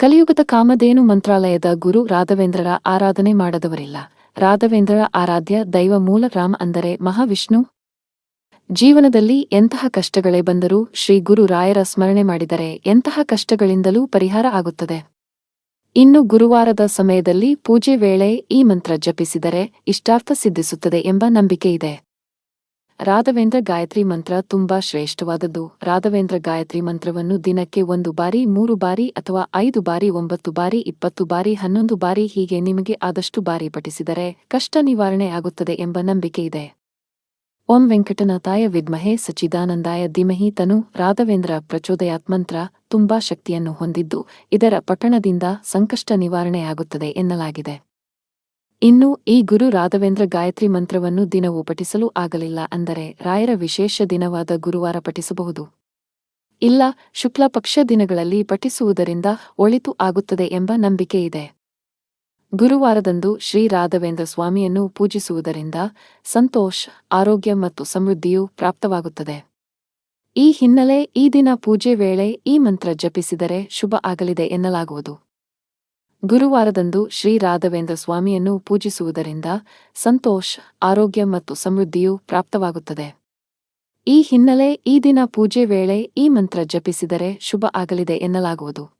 ಕಲಿಯುಗದ ಕಾಮಧೇನು ಮಂತ್ರಾಲಯದ ಗುರು ರಾಘವೇಂದ್ರರ ಆರಾಧನೆ ಮಾಡದವರಿಲ್ಲ. ರಾಘವೇಂದ್ರರ ಆರಾಧ್ಯ ದೈವ ಮೂಲ ರಾಮ್ ಅಂದರೆ ಮಹಾವಿಷ್ಣು. ಜೀವನದಲ್ಲಿ ಎಂತಹ ಕಷ್ಟಗಳೇ ಬಂದರೂ ಶ್ರೀ ಗುರು ರಾಯರ ಸ್ಮರಣೆ ಮಾಡಿದರೆ ಎಂತಹ ಕಷ್ಟಗಳಿಂದಲೂ ಪರಿಹಾರ ಆಗುತ್ತದೆ. ಇನ್ನು ಗುರುವಾರದ ಸಮಯದಲ್ಲಿ ಪೂಜೆ ವೇಳೆ ಈ ಮಂತ್ರ ಜಪಿಸಿದರೆ ಇಷ್ಟಾರ್ಥ ಸಿದ್ಧಿಸುತ್ತದೆ ಎಂಬ ನಂಬಿಕೆ ಇದೆ. ರಾಘವೇಂದ್ರ ಗಾಯತ್ರಿ ಮಂತ್ರ ತುಂಬಾ ಶ್ರೇಷ್ಠವಾದದ್ದು. ರಾಘವೇಂದ್ರ ಗಾಯತ್ರಿ ಮಂತ್ರವನ್ನು ದಿನಕ್ಕೆ ಒಂದು ಬಾರಿ, ಮೂರು ಬಾರಿ ಅಥವಾ ಐದು ಬಾರಿ, ಒಂಬತ್ತು ಬಾರಿ, ಇಪ್ಪತ್ತು ಬಾರಿ, ಹನ್ನೊಂದು ಬಾರಿ ಹೀಗೆ ನಿಮಗೆ ಆದಷ್ಟು ಬಾರಿ ಪಠಿಸಿದರೆ ಕಷ್ಟ ನಿವಾರಣೆ ಆಗುತ್ತದೆ ಎಂಬ ನಂಬಿಕೆ ಇದೆ. ಓಂ ವೆಂಕಟನಾಥಾಯ ವಿದ್ಮಹೆ ಸಚ್ಚಿದಾನಂದಾಯ ಧಿಮಹಿ ತನು ರಾಘವೇಂದ್ರ ಪ್ರಚೋದಯಾತ್ ಮಂತ್ರ ತುಂಬಾ ಶಕ್ತಿಯನ್ನು ಹೊಂದಿದ್ದು ಇದರ ಪಠಣದಿಂದ ಸಂಕಷ್ಟ ನಿವಾರಣೆಯಾಗುತ್ತದೆ ಎನ್ನಲಾಗಿದೆ. ಇನ್ನು ಈ ಗುರು ರಾಘವೇಂದ್ರ ಗಾಯತ್ರಿ ಮಂತ್ರವನ್ನು ದಿನವೂ ಪಠಿಸಲು ಆಗಲಿಲ್ಲ ಅಂದರೆ ರಾಯರ ವಿಶೇಷ ದಿನವಾದ ಗುರುವಾರ ಪಠಿಸಬಹುದು. ಇಲ್ಲ ಶುಕ್ಲ ಪಕ್ಷ ದಿನಗಳಲ್ಲಿ ಪಠಿಸುವುದರಿಂದ ಒಳಿತು ಆಗುತ್ತದೆ ಎಂಬ ನಂಬಿಕೆ ಇದೆ. ಗುರುವಾರದಂದು ಶ್ರೀ ರಾಘವೇಂದ್ರ ಸ್ವಾಮಿಯನ್ನು ಪೂಜಿಸುವುದರಿಂದ ಸಂತೋಷ, ಆರೋಗ್ಯ ಮತ್ತು ಸಮೃದ್ಧಿಯು ಪ್ರಾಪ್ತವಾಗುತ್ತದೆ. ಈ ಹಿನ್ನೆಲೆ ಈ ದಿನ ಪೂಜೆ ವೇಳೆ ಈ ಮಂತ್ರ ಜಪಿಸಿದರೆ ಶುಭ ಆಗಲಿದೆ ಎನ್ನಲಾಗುವುದು. ಗುರುವಾರದಂದು ಶ್ರೀ ರಾಘವೇಂದ್ರ ಸ್ವಾಮಿಯನ್ನು ಪೂಜಿಸುವುದರಿಂದ ಸಂತೋಷ, ಆರೋಗ್ಯ ಮತ್ತು ಸಮೃದ್ಧಿಯು ಪ್ರಾಪ್ತವಾಗುತ್ತದೆ. ಈ ಹಿನ್ನೆಲೆ ಈ ದಿನ ಪೂಜೆ ವೇಳೆ ಈ ಮಂತ್ರ ಜಪಿಸಿದರೆ ಶುಭ ಆಗಲಿದೆ ಎನ್ನಲಾಗುವುದು.